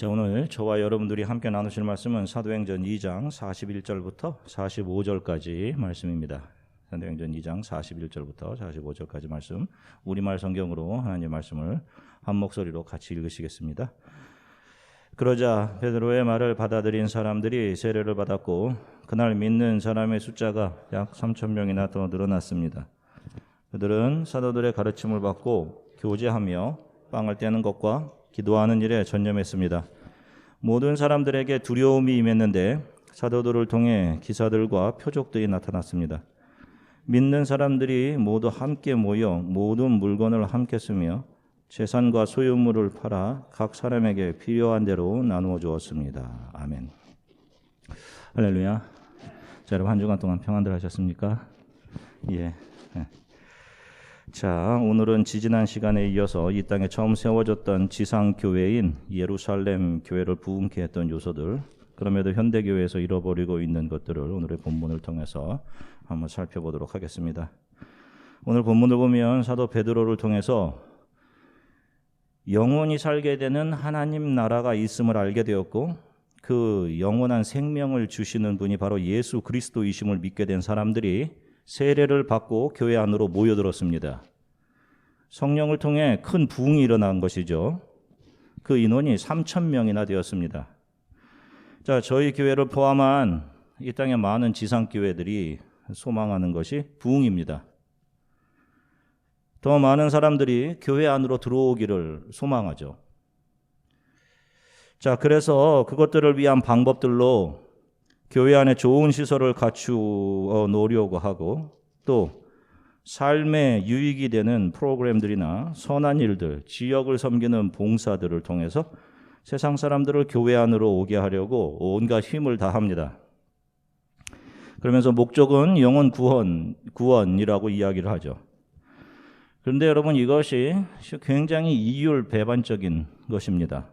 자, 오늘 저와 여러분들이 함께 나누실 말씀은 사도행전 2장 41절부터 45절까지 말씀입니다. 사도행전 2장 41절부터 45절까지 말씀 우리말 성경으로 하나님 말씀을 한 목소리로 같이 읽으시겠습니다. 그러자 베드로의 말을 받아들인 사람들이 세례를 받았고 그날 믿는 사람의 숫자가 약 3천 명이나 더 늘어났습니다. 그들은 사도들의 가르침을 받고 교제하며 빵을 떼는 것과 기도하는 일에 전념했습니다. 모든 사람들에게 두려움이 임했는데 사도들을 통해 기사들과 표적들이 나타났습니다. 믿는 사람들이 모두 함께 모여 모든 물건을 함께 쓰며 재산과 소유물을 팔아 각 사람에게 필요한 대로 나누어 주었습니다. 아멘. 할렐루야. 자, 여러분 한 주간 동안 평안들 하셨습니까? 예. 예. 자, 오늘은 지지난 시간에 이어서 이 땅에 처음 세워졌던 지상 교회인 예루살렘 교회를 부흥케 했던 요소들, 그럼에도 현대 교회에서 잃어버리고 있는 것들을 오늘의 본문을 통해서 한번 살펴보도록 하겠습니다. 오늘 본문을 보면 사도 베드로를 통해서 영원히 살게 되는 하나님 나라가 있음을 알게 되었고 그 영원한 생명을 주시는 분이 바로 예수 그리스도이심을 믿게 된 사람들이 세례를 받고 교회 안으로 모여들었습니다. 성령을 통해 큰 부흥이 일어난 것이죠. 그 인원이 3천 명이나 되었습니다. 자, 저희 교회를 포함한 이 땅의 많은 지상 교회들이 소망하는 것이 부흥입니다. 더 많은 사람들이 교회 안으로 들어오기를 소망하죠. 자, 그래서 그것들을 위한 방법들로 교회 안에 좋은 시설을 갖추어 놓으려고 하고 또 삶에 유익이 되는 프로그램들이나 선한 일들, 지역을 섬기는 봉사들을 통해서 세상 사람들을 교회 안으로 오게 하려고 온갖 힘을 다합니다. 그러면서 목적은 영혼 구원, 구원이라고 이야기를 하죠. 그런데 여러분 이것이 굉장히 이율 배반적인 것입니다.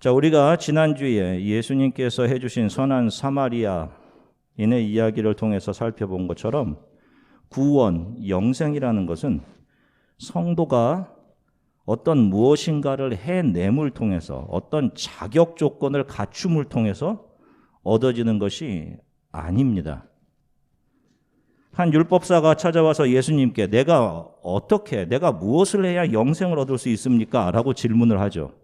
자, 우리가 지난주에 예수님께서 해주신 선한 사마리아인의 이야기를 통해서 살펴본 것처럼 구원, 영생이라는 것은 성도가 어떤 무엇인가를 해냄을 통해서 어떤 자격 조건을 갖춤을 통해서 얻어지는 것이 아닙니다. 한 율법사가 찾아와서 예수님께 내가 어떻게, 내가 무엇을 해야 영생을 얻을 수 있습니까? 라고 질문을 하죠.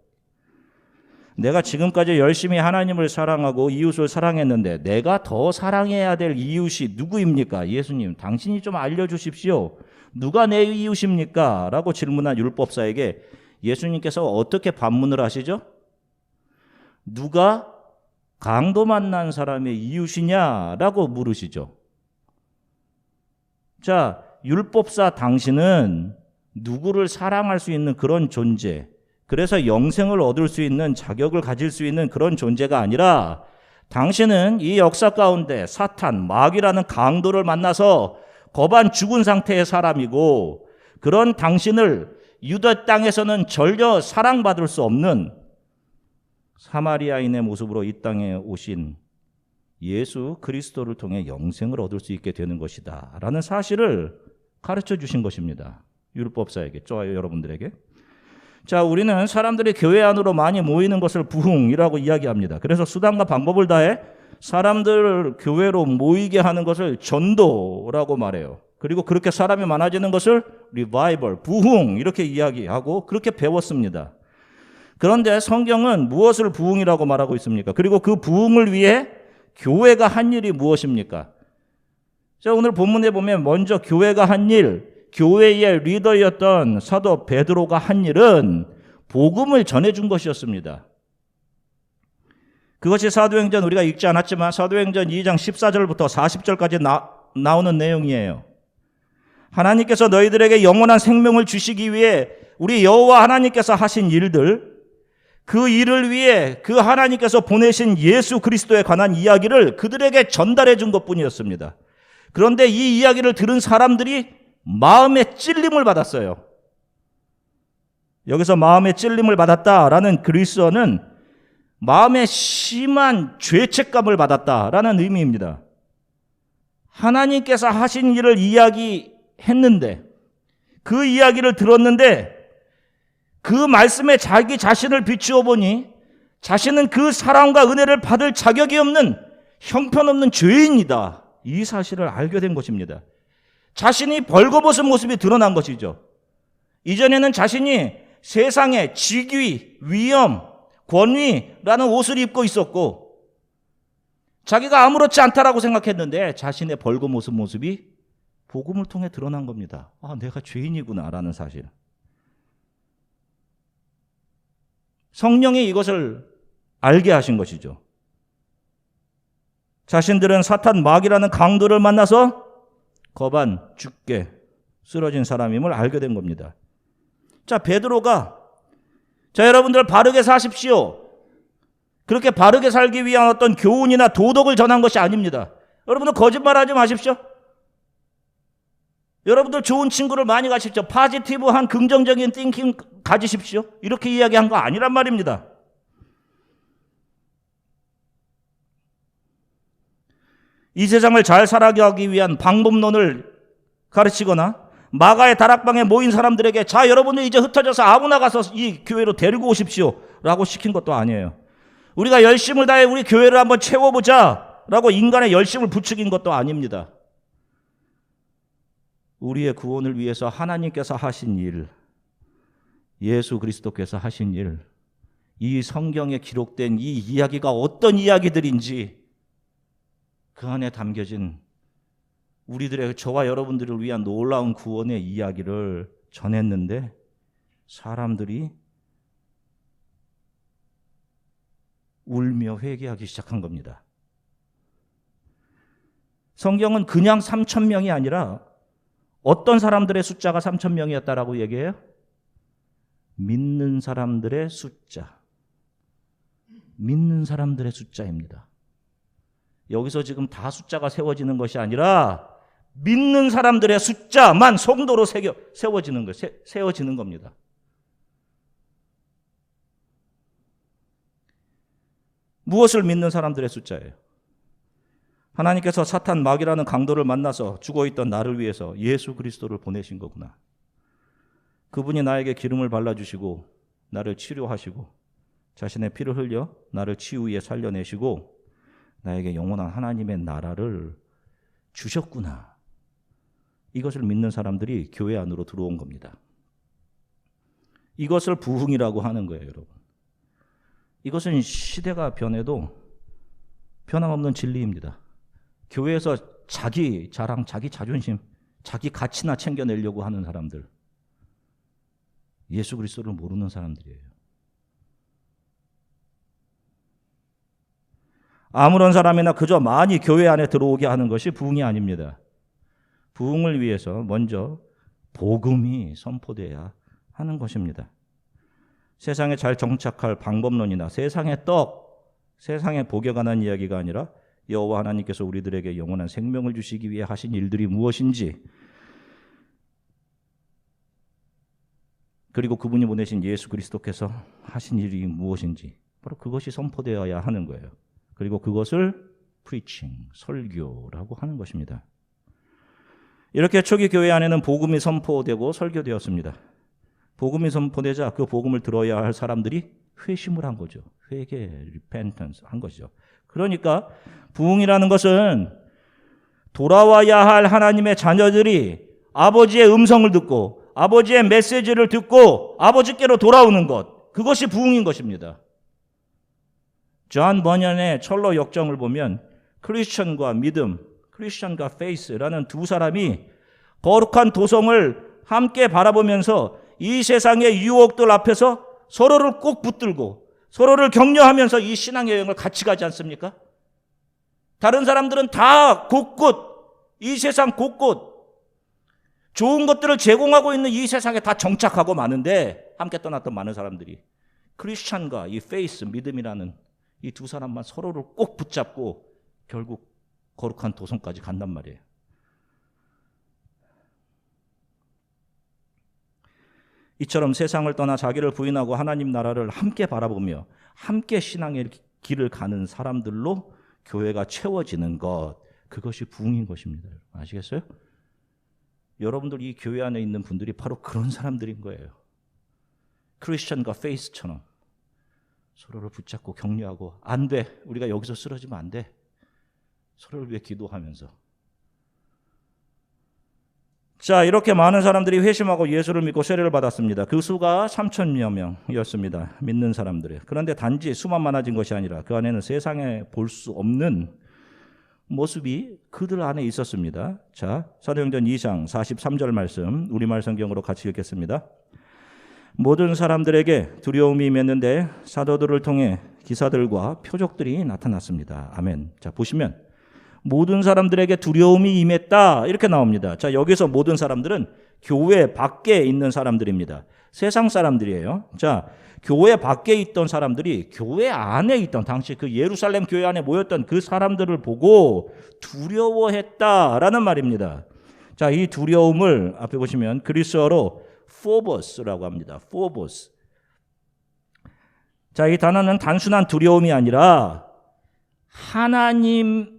내가 지금까지 열심히 하나님을 사랑하고 이웃을 사랑했는데 내가 더 사랑해야 될 이웃이 누구입니까? 예수님, 당신이 좀 알려주십시오. 누가 내 이웃입니까? 라고 질문한 율법사에게 예수님께서 어떻게 반문을 하시죠? 누가 강도 만난 사람의 이웃이냐 라고 물으시죠. 자, 율법사 당신은 누구를 사랑할 수 있는 그런 존재, 그래서 영생을 얻을 수 있는 자격을 가질 수 있는 그런 존재가 아니라 당신은 이 역사 가운데 사탄, 마귀라는 강도를 만나서 거반 죽은 상태의 사람이고 그런 당신을 유다 땅에서는 전혀 사랑받을 수 없는 사마리아인의 모습으로 이 땅에 오신 예수 그리스도를 통해 영생을 얻을 수 있게 되는 것이다. 라는 사실을 가르쳐 주신 것입니다. 율법사에게, 저와 여러분들에게. 자, 우리는 사람들이 교회 안으로 많이 모이는 것을 부흥이라고 이야기합니다. 그래서 수단과 방법을 다해 사람들을 교회로 모이게 하는 것을 전도라고 말해요. 그리고 그렇게 사람이 많아지는 것을 리바이벌, 부흥 이렇게 이야기하고 그렇게 배웠습니다. 그런데 성경은 무엇을 부흥이라고 말하고 있습니까? 그리고 그 부흥을 위해 교회가 한 일이 무엇입니까? 자, 오늘 본문에 보면 먼저 교회가 한 일, 교회의 리더였던 사도 베드로가 한 일은 복음을 전해준 것이었습니다. 그것이 사도행전 우리가 읽지 않았지만 사도행전 2장 14절부터 40절까지 나, 나오는 내용이에요. 하나님께서 너희들에게 영원한 생명을 주시기 위해 우리 여호와 하나님께서 하신 일들 그 일을 위해 그 하나님께서 보내신 예수 그리스도에 관한 이야기를 그들에게 전달해 준 것뿐이었습니다. 그런데 이 이야기를 들은 사람들이 마음의 찔림을 받았어요. 여기서 마음의 찔림을 받았다라는 그리스어는 마음의 심한 죄책감을 받았다라는 의미입니다. 하나님께서 하신 일을 이야기했는데 그 이야기를 들었는데 그 말씀에 자기 자신을 비추어 보니 자신은 그 사랑과 은혜를 받을 자격이 없는 형편없는 죄인이다. 이 사실을 알게 된 것입니다. 자신이 벌거벗은 모습이 드러난 것이죠. 이전에는 자신이 세상의 직위, 위엄, 권위라는 옷을 입고 있었고 자기가 아무렇지 않다라고 생각했는데 자신의 벌거벗은 모습이 복음을 통해 드러난 겁니다. 아, 내가 죄인이구나라는 사실. 성령이 이것을 알게 하신 것이죠. 자신들은 사탄 마귀라는 강도를 만나서 거반 죽게 쓰러진 사람임을 알게 된 겁니다. 자, 베드로가 자, 여러분들 바르게 사십시오. 그렇게 바르게 살기 위한 어떤 교훈이나 도덕을 전한 것이 아닙니다. 여러분들 거짓말 하지 마십시오. 여러분들 좋은 친구를 많이 가십시오. 파지티브한 긍정적인 띵킹 가지십시오. 이렇게 이야기한 거 아니란 말입니다. 이 세상을 잘 살아가기 위한 방법론을 가르치거나 마가의 다락방에 모인 사람들에게 자 여러분들 이제 흩어져서 아무나 가서 이 교회로 데리고 오십시오 라고 시킨 것도 아니에요. 우리가 열심을 다해 우리 교회를 한번 채워보자 라고 인간의 열심을 부추긴 것도 아닙니다. 우리의 구원을 위해서 하나님께서 하신 일, 예수 그리스도께서 하신 일, 이 성경에 기록된 이 이야기가 어떤 이야기들인지 그 안에 담겨진 우리들의 저와 여러분들을 위한 놀라운 구원의 이야기를 전했는데 사람들이 울며 회개하기 시작한 겁니다. 성경은 그냥 3천 명이 아니라 어떤 사람들의 숫자가 3천 명이었다라고 얘기해요? 믿는 사람들의 숫자. 믿는 사람들의 숫자입니다. 여기서 지금 다 숫자가 세워지는 것이 아니라 믿는 사람들의 숫자만 성도로 새겨, 세워지는 거, 세, 세워지는 겁니다. 무엇을 믿는 사람들의 숫자예요? 하나님께서 사탄 마귀라는 강도를 만나서 죽어 있던 나를 위해서 예수 그리스도를 보내신 거구나. 그분이 나에게 기름을 발라주시고 나를 치료하시고 자신의 피를 흘려 나를 치유에 살려내시고 나에게 영원한 하나님의 나라를 주셨구나. 이것을 믿는 사람들이 교회 안으로 들어온 겁니다. 이것을 부흥이라고 하는 거예요, 여러분. 이것은 시대가 변해도 변함없는 진리입니다. 교회에서 자기 자랑, 자기 자존심, 자기 가치나 챙겨내려고 하는 사람들. 예수 그리스도를 모르는 사람들이에요. 아무런 사람이나 그저 많이 교회 안에 들어오게 하는 것이 부흥이 아닙니다. 부흥을 위해서 먼저 복음이 선포돼야 하는 것입니다. 세상에 잘 정착할 방법론이나 세상의 떡, 세상의 복에 관한 이야기가 아니라 여호와 하나님께서 우리들에게 영원한 생명을 주시기 위해 하신 일들이 무엇인지 그리고 그분이 보내신 예수 그리스도께서 하신 일이 무엇인지 바로 그것이 선포되어야 하는 거예요. 그리고 그것을 preaching, 설교라고 하는 것입니다. 이렇게 초기 교회 안에는 복음이 선포되고 설교되었습니다. 복음이 선포되자 그 복음을 들어야 할 사람들이 회심을 한 거죠. 회개, repentance 한 것이죠. 그러니까 부흥이라는 것은 돌아와야 할 하나님의 자녀들이 아버지의 음성을 듣고 아버지의 메시지를 듣고 아버지께로 돌아오는 것. 그것이 부흥인 것입니다. 존 버년의 철로 역정을 보면 크리스천과 믿음, 크리스천과 페이스라는 두 사람이 거룩한 도성을 함께 바라보면서 이 세상의 유혹들 앞에서 서로를 꼭 붙들고 서로를 격려하면서 이 신앙 여행을 같이 가지 않습니까? 다른 사람들은 다 곳곳 이 세상 곳곳 좋은 것들을 제공하고 있는 이 세상에 다 정착하고 마는데 함께 떠났던 많은 사람들이 크리스찬과 이 페이스 믿음이라는 이 두 사람만 서로를 꼭 붙잡고 결국 거룩한 도성까지 간단 말이에요. 이처럼 세상을 떠나 자기를 부인하고 하나님 나라를 함께 바라보며 함께 신앙의 길을 가는 사람들로 교회가 채워지는 것 그것이 부흥인 것입니다. 아시겠어요? 여러분들 이 교회 안에 있는 분들이 바로 그런 사람들인 거예요. 크리스천과 페이스처럼 서로를 붙잡고 격려하고 안 돼. 우리가 여기서 쓰러지면 안 돼. 서로를 위해 기도하면서 자, 이렇게 많은 사람들이 회심하고 예수를 믿고 세례를 받았습니다. 그 수가 3천여 명이었습니다. 믿는 사람들이. 그런데 단지 수만 많아진 것이 아니라 그 안에는 세상에 볼 수 없는 모습이 그들 안에 있었습니다. 자, 사도행전 2장 43절 말씀 우리말 성경으로 같이 읽겠습니다. 모든 사람들에게 두려움이 임했는데 사도들을 통해 기사들과 표적들이 나타났습니다. 아멘. 자, 보시면 모든 사람들에게 두려움이 임했다. 이렇게 나옵니다. 자, 여기서 모든 사람들은 교회 밖에 있는 사람들입니다. 세상 사람들이에요. 자, 교회 밖에 있던 사람들이 교회 안에 있던 당시 그 예루살렘 교회 안에 모였던 그 사람들을 보고 두려워했다라는 말입니다. 자, 이 두려움을 앞에 보시면 그리스어로 포버스라고 합니다. 포버스. 자, 이 단어는 단순한 두려움이 아니라 하나님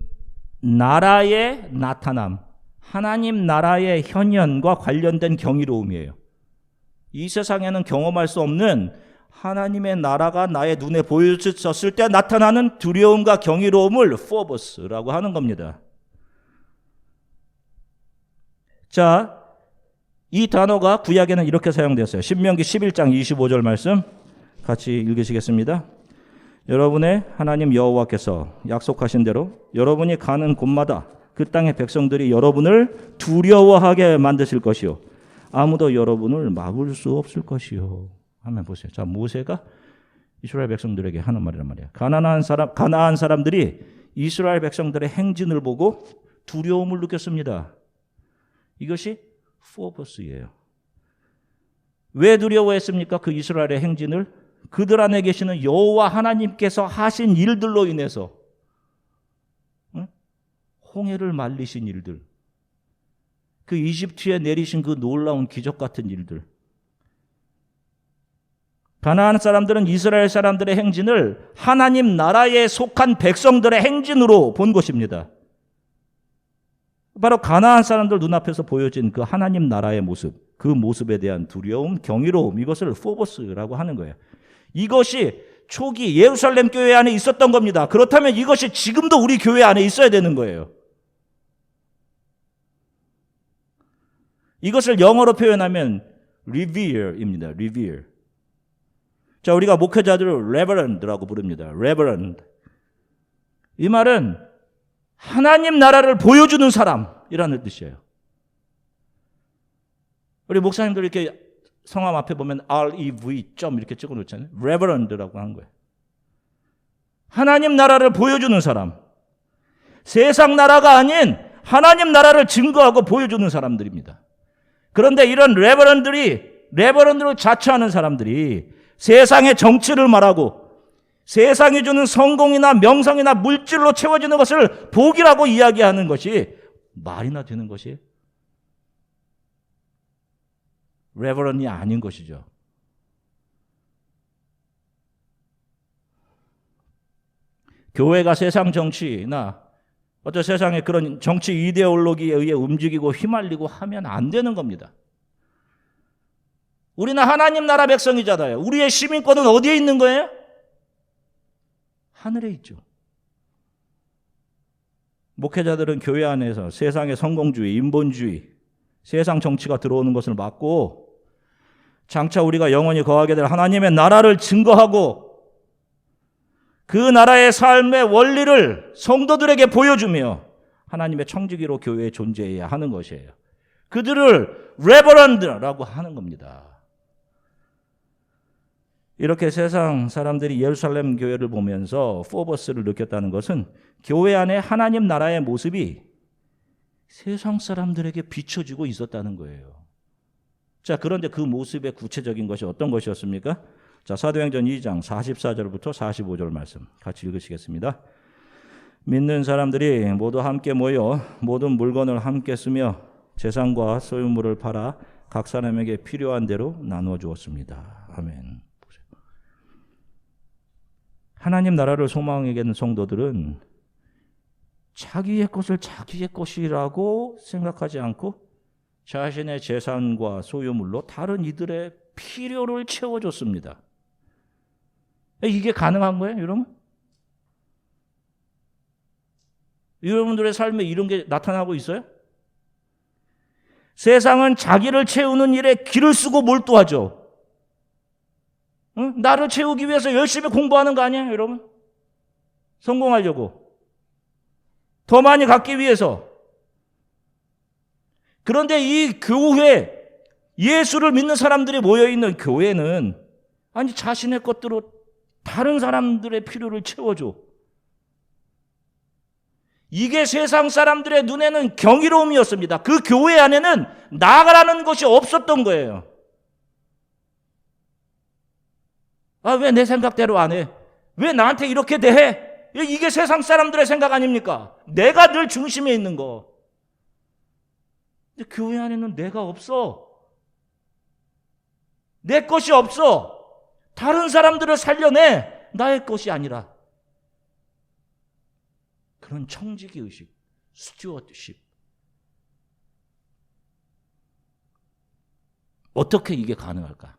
나라의 나타남, 하나님 나라의 현현과 관련된 경이로움이에요. 이 세상에는 경험할 수 없는 하나님의 나라가 나의 눈에 보여졌을 때 나타나는 두려움과 경이로움을 포버스라고 하는 겁니다. 자, 이 단어가 구약에는 이렇게 사용되었어요. 신명기 11장 25절 말씀 같이 읽으시겠습니다. 여러분의 하나님 여호와께서 약속하신 대로 여러분이 가는 곳마다 그 땅의 백성들이 여러분을 두려워하게 만드실 것이요 아무도 여러분을 막을 수 없을 것이요. 하면 보세요. 자 모세가 이스라엘 백성들에게 하는 말이란 말이야. 가난한 사람 가나안 사람들이 이스라엘 백성들의 행진을 보고 두려움을 느꼈습니다. 이것이 포버스예요. 왜 두려워했습니까? 그 이스라엘의 행진을 그들 안에 계시는 여호와 하나님께서 하신 일들로 인해서 응? 홍해를 말리신 일들, 그 이집트에 내리신 그 놀라운 기적 같은 일들. 가나안 사람들은 이스라엘 사람들의 행진을 하나님 나라에 속한 백성들의 행진으로 본 것입니다. 바로 가나안 사람들 눈앞에서 보여진 그 하나님 나라의 모습, 그 모습에 대한 두려움, 경이로움 이것을 포버스라고 하는 거예요. 이것이 초기 예루살렘 교회 안에 있었던 겁니다. 그렇다면 이것이 지금도 우리 교회 안에 있어야 되는 거예요. 이것을 영어로 표현하면 revere입니다. revere. 자, 우리가 목회자들을 reverend라고 부릅니다. reverend. 이 말은 하나님 나라를 보여주는 사람이라는 뜻이에요. 우리 목사님들 이렇게 성함 앞에 보면 REV 점 이렇게 찍어 놓잖아요. Reverend라고 하는 거예요. 하나님 나라를 보여주는 사람. 세상 나라가 아닌 하나님 나라를 증거하고 보여주는 사람들입니다. 그런데 이런 레버런들이 레버런드로 자처하는 사람들이 세상의 정치를 말하고 세상이 주는 성공이나 명성이나 물질로 채워지는 것을 복이라고 이야기하는 것이 말이나 되는 것이 레버런이 아닌 것이죠. 교회가 세상 정치나 어떤 세상의 그런 정치 이데올로기에 의해 움직이고 휘말리고 하면 안 되는 겁니다. 우리는 하나님 나라 백성이잖아요. 우리의 시민권은 어디에 있는 거예요? 하늘에 있죠. 목회자들은 교회 안에서 세상의 성공주의, 인본주의, 세상 정치가 들어오는 것을 막고 장차 우리가 영원히 거하게 될 하나님의 나라를 증거하고 그 나라의 삶의 원리를 성도들에게 보여주며 하나님의 청지기로 교회에 존재해야 하는 것이에요. 그들을 레버런드라고 하는 겁니다. 이렇게 세상 사람들이 예루살렘 교회를 보면서 포버스를 느꼈다는 것은 교회 안에 하나님 나라의 모습이 세상 사람들에게 비춰지고 있었다는 거예요. 자, 그런데 그 모습의 구체적인 것이 어떤 것이었습니까? 자, 사도행전 2장 44절부터 45절 말씀 같이 읽으시겠습니다. 믿는 사람들이 모두 함께 모여 모든 물건을 함께 쓰며 재산과 소유물을 팔아 각 사람에게 필요한 대로 나누어 주었습니다. 아멘. 하나님 나라를 소망하게 된 성도들은 자기의 것을 자기의 것이라고 생각하지 않고 자신의 재산과 소유물로 다른 이들의 필요를 채워줬습니다. 이게 가능한 거예요, 여러분? 여러분들의 삶에 이런 게 나타나고 있어요? 세상은 자기를 채우는 일에 기를 쓰고 몰두하죠. 응? 나를 채우기 위해서 열심히 공부하는 거 아니에요, 여러분? 성공하려고. 더 많이 갖기 위해서. 그런데 이 교회, 예수를 믿는 사람들이 모여있는 교회는, 아니, 자신의 것들로 다른 사람들의 필요를 채워줘. 이게 세상 사람들의 눈에는 경이로움이었습니다. 그 교회 안에는 나가라는 것이 없었던 거예요. 아, 왜 내 생각대로 안 해? 왜 나한테 이렇게 대해? 이게 세상 사람들의 생각 아닙니까? 내가 늘 중심에 있는 거. 근데 교회 안에는 내가 없어. 내 것이 없어. 다른 사람들을 살려내. 나의 것이 아니라. 그런 청지기 의식, 스튜어드십. 어떻게 이게 가능할까?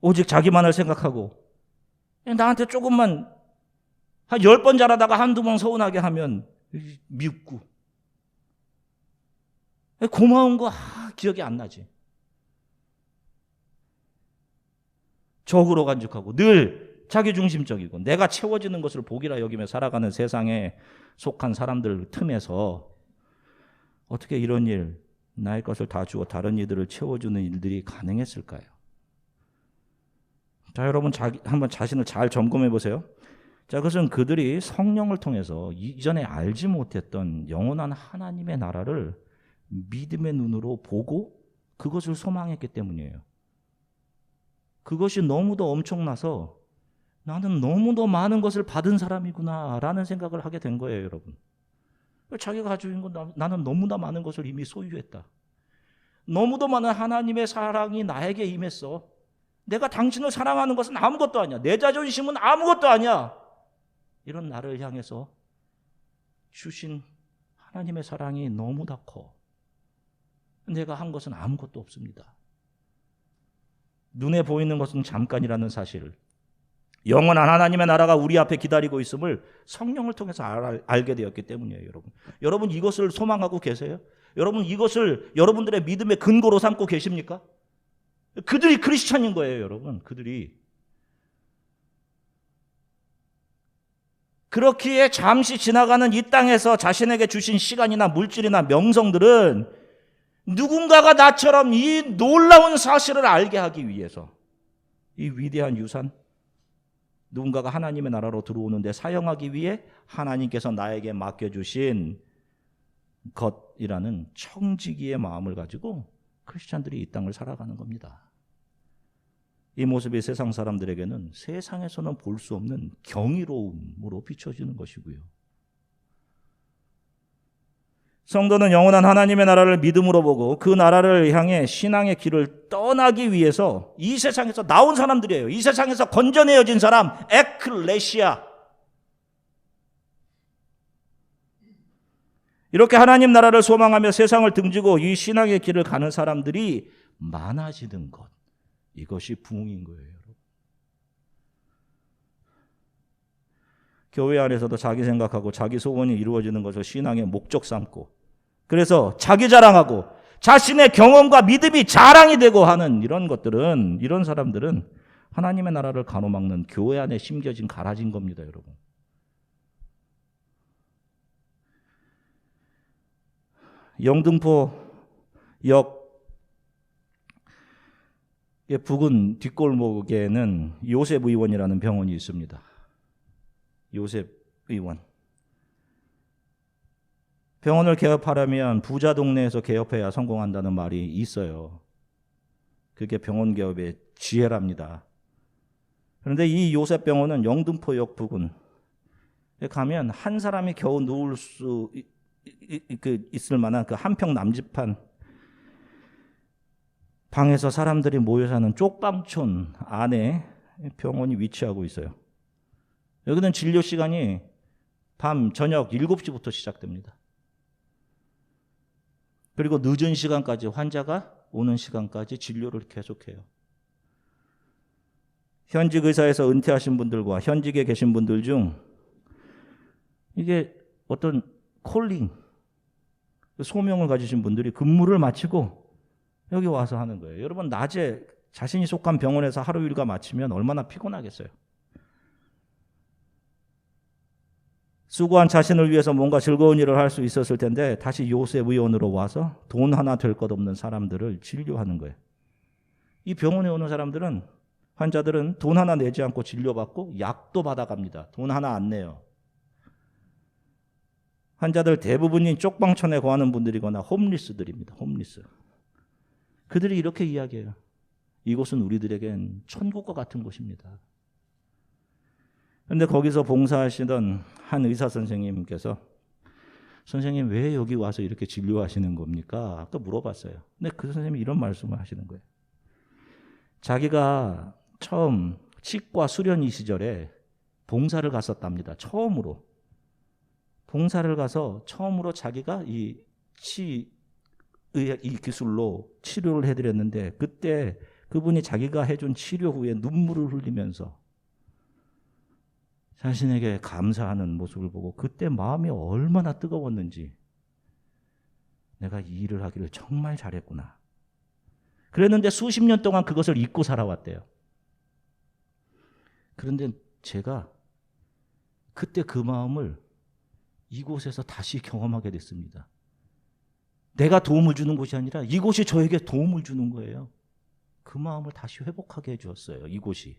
오직 자기만을 생각하고 나한테 조금만 한 열 번 잘하다가 한두 번 서운하게 하면 밉고 고마운 거 아, 기억이 안 나지. 적으로 간직하고 늘 자기중심적이고 내가 채워지는 것을 복이라 여기며 살아가는 세상에 속한 사람들 틈에서 어떻게 이런 일, 나의 것을 다 주어 다른 이들을 채워주는 일들이 가능했을까요? 자, 여러분 자기, 한번 자신을 잘 점검해 보세요. 자, 그것은 그들이 성령을 통해서 이전에 알지 못했던 영원한 하나님의 나라를 믿음의 눈으로 보고 그것을 소망했기 때문이에요. 그것이 너무도 엄청나서 나는 너무도 많은 것을 받은 사람이구나 라는 생각을 하게 된 거예요, 여러분. 자기가 가지고 있는 건 나는 너무나 많은 것을 이미 소유했다. 너무도 많은 하나님의 사랑이 나에게 임했어. 내가 당신을 사랑하는 것은 아무것도 아니야. 내 자존심은 아무것도 아니야. 이런 나를 향해서 주신 하나님의 사랑이 너무나 커. 내가 한 것은 아무것도 없습니다. 눈에 보이는 것은 잠깐이라는 사실을 영원한 하나님의 나라가 우리 앞에 기다리고 있음을 성령을 통해서 알, 알게 되었기 때문이에요, 여러분. 여러분 이것을 소망하고 계세요? 여러분 이것을 여러분들의 믿음의 근거로 삼고 계십니까? 그들이 크리스찬인 거예요, 여러분. 그들이 그렇기에 잠시 지나가는 이 땅에서 자신에게 주신 시간이나 물질이나 명성들은 누군가가 나처럼 이 놀라운 사실을 알게 하기 위해서 이 위대한 유산 누군가가 하나님의 나라로 들어오는데 사용하기 위해 하나님께서 나에게 맡겨주신 것이라는 청지기의 마음을 가지고 크리스찬들이 이 땅을 살아가는 겁니다. 이 모습이 세상 사람들에게는 세상에서는 볼 수 없는 경이로움으로 비춰지는 것이고요. 성도는 영원한 하나님의 나라를 믿음으로 보고 그 나라를 향해 신앙의 길을 떠나기 위해서 이 세상에서 나온 사람들이에요. 이 세상에서 건져내어진 사람, 에클레시아. 이렇게 하나님 나라를 소망하며 세상을 등지고 이 신앙의 길을 가는 사람들이 많아지는 것. 이것이 부흥인 거예요, 여러분. 교회 안에서도 자기 생각하고 자기 소원이 이루어지는 것을 신앙의 목적 삼고 그래서 자기 자랑하고 자신의 경험과 믿음이 자랑이 되고 하는 이런 것들은 이런 사람들은 하나님의 나라를 가로막는 교회 안에 심겨진 가라진 겁니다, 여러분. 영등포 역 부근 뒷골목에는 요셉 의원이라는 병원이 있습니다. 요셉 의원. 병원을 개업하려면 부자 동네에서 개업해야 성공한다는 말이 있어요. 그게 병원 개업의 지혜랍니다. 그런데 이 요셉 병원은 영등포역 부근 가면 한 사람이 겨우 누울 수그 있을 만한 그 한평 남집한 방에서 사람들이 모여 사는 쪽방촌 안에 병원이 위치하고 있어요. 여기는 진료 시간이 밤 저녁 7시부터 시작됩니다. 그리고 늦은 시간까지 환자가 오는 시간까지 진료를 계속해요. 현직 의사에서 은퇴하신 분들과 현직에 계신 분들 중 이게 어떤 콜링, 소명을 가지신 분들이 근무를 마치고 여기 와서 하는 거예요. 여러분, 낮에 자신이 속한 병원에서 하루 일과 마치면 얼마나 피곤하겠어요. 수고한 자신을 위해서 뭔가 즐거운 일을 할 수 있었을 텐데 다시 요셉 의원으로 와서 돈 하나 될 것 없는 사람들을 진료하는 거예요. 이 병원에 오는 사람들은 환자들은 돈 하나 내지 않고 진료받고 약도 받아갑니다. 돈 하나 안 내요. 환자들 대부분이 쪽방촌에 거하는 분들이거나 홈리스들입니다. 홈리스. 그들이 이렇게 이야기해요. 이곳은 우리들에겐 천국과 같은 곳입니다. 그런데 거기서 봉사하시던 한 의사 선생님께서 선생님 왜 여기 와서 이렇게 진료하시는 겁니까? 아까 물어봤어요. 근데 그 선생님이 이런 말씀을 하시는 거예요. 자기가 처음 치과 수련이 시절에 봉사를 갔었답니다. 처음으로. 봉사를 가서 처음으로 자기가 이 치, 의, 이 기술로 치료를 해드렸는데 그때 그분이 자기가 해준 치료 후에 눈물을 흘리면서 자신에게 감사하는 모습을 보고 그때 마음이 얼마나 뜨거웠는지 내가 이 일을 하기를 정말 잘했구나. 그랬는데 수십 년 동안 그것을 잊고 살아왔대요. 그런데 제가 그때 그 마음을 이곳에서 다시 경험하게 됐습니다. 내가 도움을 주는 곳이 아니라 이곳이 저에게 도움을 주는 거예요. 그 마음을 다시 회복하게 해주었어요. 이곳이.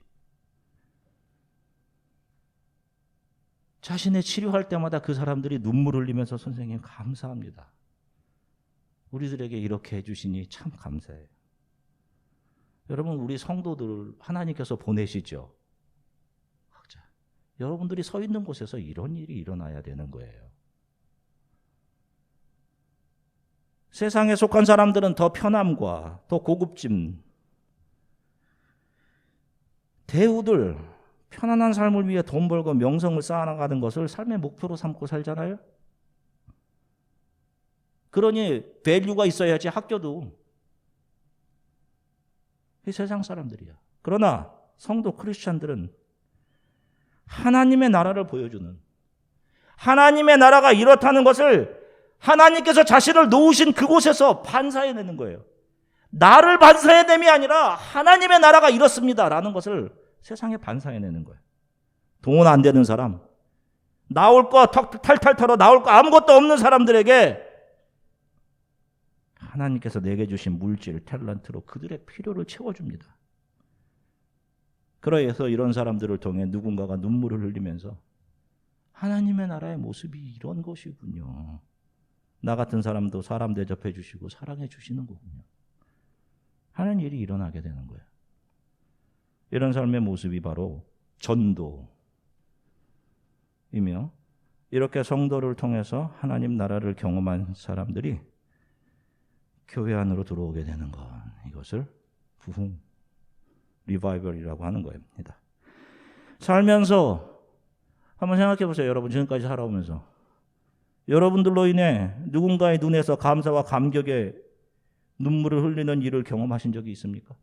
자신의 치료할 때마다 그 사람들이 눈물 흘리면서 선생님 감사합니다. 우리들에게 이렇게 해주시니 참 감사해요. 여러분, 우리 성도들 하나님께서 보내시죠. 자, 여러분들이 서 있는 곳에서 이런 일이 일어나야 되는 거예요. 세상에 속한 사람들은 더 편함과 더 고급짐, 대우들, 편안한 삶을 위해 돈 벌고 명성을 쌓아나가는 것을 삶의 목표로 삼고 살잖아요. 그러니 밸류가 있어야지 학교도. 이 세상 사람들이야. 그러나 성도 크리스찬들은 하나님의 나라를 보여주는 하나님의 나라가 이렇다는 것을 하나님께서 자신을 놓으신 그곳에서 반사해내는 거예요. 나를 반사해냄이 아니라 하나님의 나라가 이렇습니다 라는 것을 세상에 반사해내는 거예요. 돈 안 되는 사람, 나올 거 탈탈 털어 나올 거 아무것도 없는 사람들에게 하나님께서 내게 주신 물질, 탤런트로 그들의 필요를 채워줍니다. 그래서 이런 사람들을 통해 누군가가 눈물을 흘리면서 하나님의 나라의 모습이 이런 것이군요. 나 같은 사람도 사람 대접해 주시고 사랑해 주시는 거군요. 하는 일이 일어나게 되는 거예요. 이런 삶의 모습이 바로 전도이며 이렇게 성도를 통해서 하나님 나라를 경험한 사람들이 교회 안으로 들어오게 되는 것 이것을 부흥 리바이벌이라고 하는 겁니다. 살면서 한번 생각해 보세요. 여러분 지금까지 살아오면서 여러분들로 인해 누군가의 눈에서 감사와 감격의 눈물을 흘리는 일을 경험하신 적이 있습니까?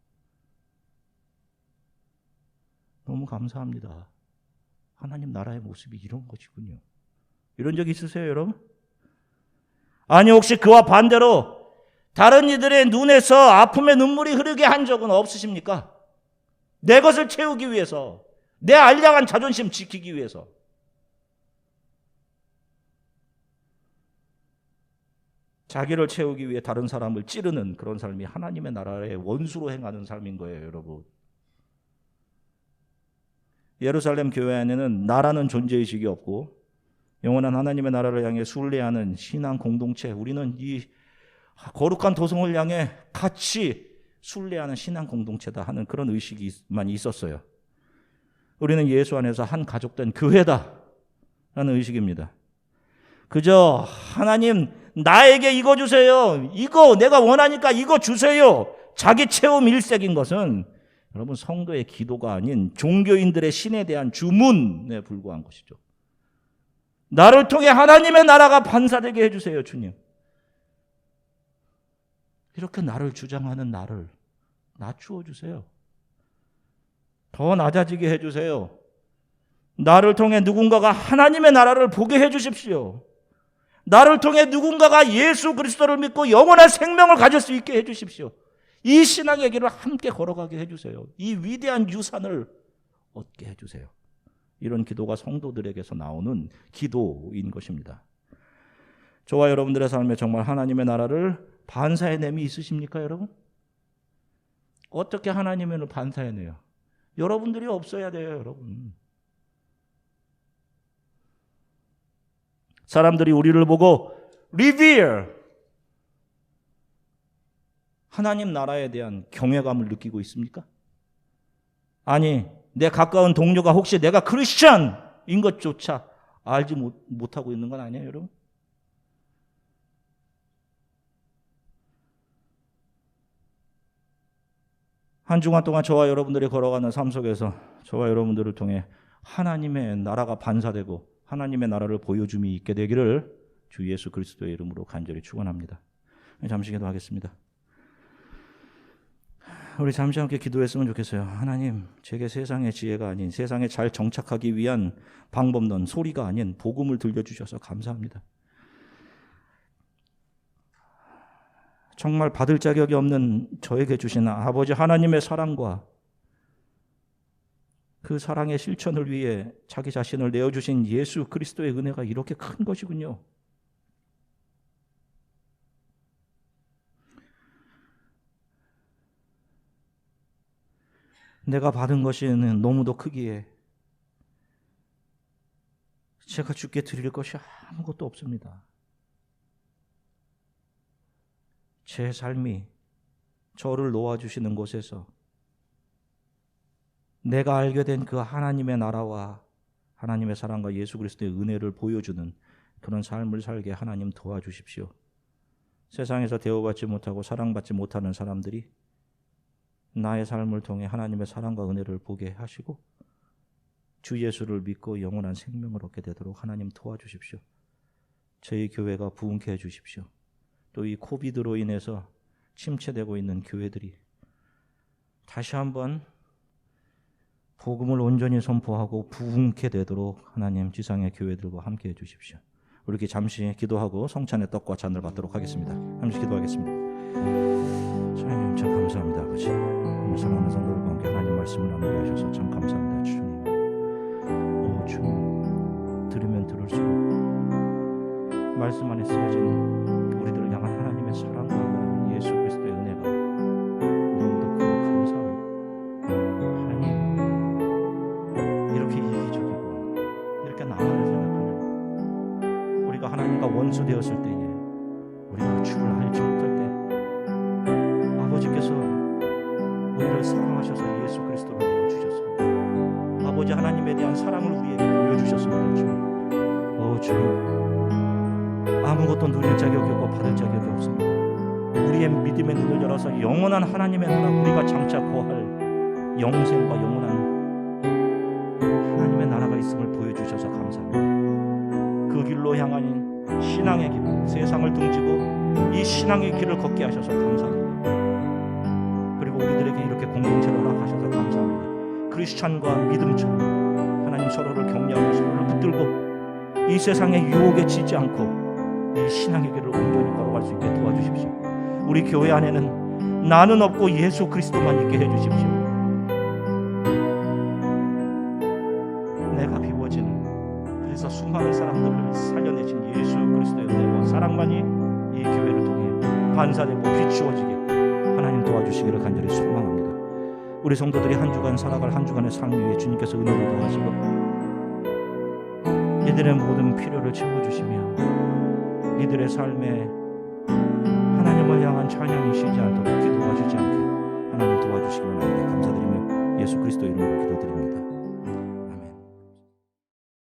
너무 감사합니다. 하나님 나라의 모습이 이런 것이군요. 이런 적 있으세요, 여러분? 아니, 혹시 그와 반대로 다른 이들의 눈에서 아픔의 눈물이 흐르게 한 적은 없으십니까? 내 것을 채우기 위해서, 내 알량한 자존심 지키기 위해서. 자기를 채우기 위해 다른 사람을 찌르는 그런 삶이 하나님의 나라의 원수로 행하는 삶인 거예요, 여러분. 예루살렘 교회 안에는 나라는 존재의식이 없고 영원한 하나님의 나라를 향해 순례하는 신앙 공동체 우리는 이 거룩한 도성을 향해 같이 순례하는 신앙 공동체다 하는 그런 의식만 있었어요. 우리는 예수 안에서 한 가족된 교회다 라는 의식입니다. 그저 하나님 나에게 이거 주세요. 이거 내가 원하니까 이거 주세요. 자기 체험 일색인 것은 여러분 성도의 기도가 아닌 종교인들의 신에 대한 주문에 불과한 것이죠. 나를 통해 하나님의 나라가 반사되게 해주세요, 주님. 이렇게 나를 주장하는 나를 낮추어 주세요. 더 낮아지게 해 주세요. 나를 통해 누군가가 하나님의 나라를 보게 해 주십시오. 나를 통해 누군가가 예수 그리스도를 믿고 영원한 생명을 가질 수 있게 해 주십시오. 이 신앙의 길을 함께 걸어가게 해 주세요. 이 위대한 유산을 얻게 해 주세요. 이런 기도가 성도들에게서 나오는 기도인 것입니다. 저와 여러분들의 삶에 정말 하나님의 나라를 반사해냄이 있으십니까, 여러분? 어떻게 하나님을 반사해내요? 여러분들이 없어야 돼요, 여러분. 사람들이 우리를 보고 revere 하나님 나라에 대한 경외감을 느끼고 있습니까? 아니, 내 가까운 동료가 혹시 내가 크리스천인 것조차 알지 못, 못하고 있는 건 아니에요, 여러분? 한 주간 동안 저와 여러분들이 걸어가는 삶 속에서 저와 여러분들을 통해 하나님의 나라가 반사되고 하나님의 나라를 보여줌이 있게 되기를 주 예수 그리스도의 이름으로 간절히 축원합니다. 잠시 기도하겠습니다. 우리 잠시 함께 기도했으면 좋겠어요. 하나님, 제게 세상의 지혜가 아닌 세상에 잘 정착하기 위한 방법론 소리가 아닌 복음을 들려주셔서 감사합니다. 정말 받을 자격이 없는 저에게 주신 아버지 하나님의 사랑과 그 사랑의 실천을 위해 자기 자신을 내어주신 예수 그리스도의 은혜가 이렇게 큰 것이군요. 내가 받은 것이는 너무도 크기에 제가 주께 드릴 것이 아무것도 없습니다. 제 삶이 저를 놓아주시는 곳에서 내가 알게 된 그 하나님의 나라와 하나님의 사랑과 예수 그리스도의 은혜를 보여주는 그런 삶을 살게 하나님 도와주십시오. 세상에서 대우받지 못하고 사랑받지 못하는 사람들이 나의 삶을 통해 하나님의 사랑과 은혜를 보게 하시고 주 예수를 믿고 영원한 생명을 얻게 되도록 하나님 도와주십시오. 저희 교회가 부흥케 해 주십시오. 또 이 코비드로 인해서 침체되고 있는 교회들이 다시 한번 복음을 온전히 선포하고 부흥케 되도록 하나님 지상의 교회들과 함께 해 주십시오. 우리 잠시 기도하고 성찬의 떡과 잔을 받도록 하겠습니다. 잠시 기도하겠습니다. 하나님 참 감사합니다 아버지 오늘 사랑하는 성도들과 함께 하나님 말씀을 나누게 하셔서 참 감사합니다 주님 오 주님 들으면 들을수록 말씀 안에 쓰여진 신앙의 길을 걷게 하셔서 감사합니다. 그리고 우리들에게 이렇게 공동체를 허락하셔서 감사합니다. 크리스찬과 믿음처럼 하나님 서로를 격려하고 서로를 붙들고 이 세상의 유혹에 지지 않고 이 신앙의 길을 온전히 걸어갈 수 있게 도와주십시오. 우리 교회 안에는 나는 없고 예수 그리스도만 있게 해주십시오. 반사되고 비추어지게 하나님 도와주시기를 간절히 소망합니다. 우리 성도들이 한 주간 살아갈 한 주간의 삶 위에 주님께서 은혜를 더하시고 이들의 모든 필요를 채워주시며 이들의 삶에 하나님을 향한 찬양이 쉬지 않도록 기도가 쉬지 않게 하나님 도와주시기 바랍니다. 감사드리며 예수 그리스도 이름으로 기도드립니다.